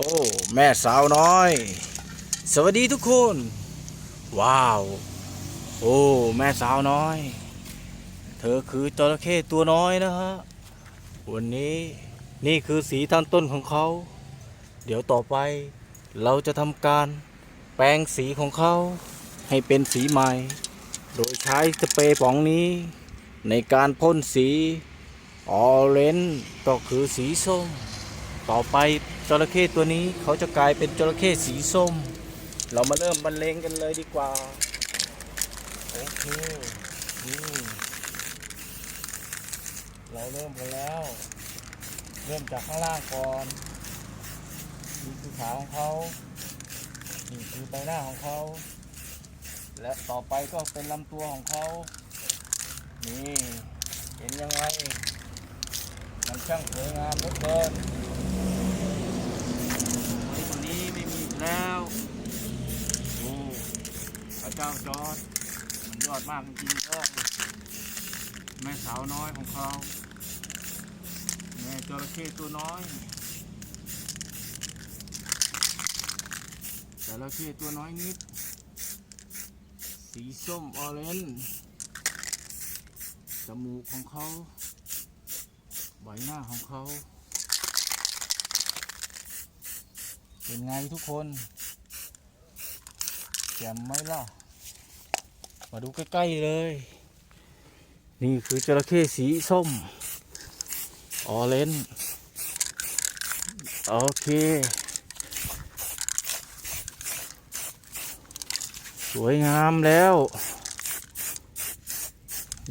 โอ้ แม่สาวน้อย สวัสดีทุกคน ว้าว โอ้ แม่สาวน้อย เธอคือจระเข้ตัวน้อยนะฮะ วันนี้นี่คือสีท่านต้นของเขา เดี๋ยวต่อไป เราจะทำการแปลงสีของเขา ให้เป็นสีใหม่ โดยใช้สเปรย์ป๋องนี้ ในการพ่นสี ออเรนจ์ก็คือสีส้ม ต่อไปจระเข้ตัวนี้เขาจะกลายเป็นจระเข้สีส้ม เรามาเริ่มบรรเลงกันเลยดีกว่า โอเคนี่เราเริ่มกันแล้ว เริ่มจากข้างล่างก่อนนี่คือขาของเขานี่คือใบหน้าของเขา และต่อไปก็เป็นลำตัวของเขา นี่ เห็นยังไง มันช่างสวยงามเหลือเกินไอ้คนนี้ไม่มีอีกแล้ว โอ้พระ เจ้าจอดมันยอดมากจริงๆเลยแม่สาวน้อยของเขาแม่จระเข้ตัวน้อยจระเข้ตัวน้อยนิด สีส้มออเรนจ์จมูกของเขาใบหน้าของเขา เป็นไงทุกคนแจ่มไหมล่ะ มาดูใกล้ๆเลย นี่คือจระเข้สีส้ม ออเรนโอเค สวยงามแล้ว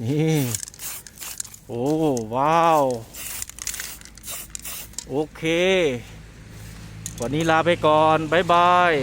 นี่ โอ้ ว้าว โอเค วันนี้ลาไปก่อน บ๊ายบาย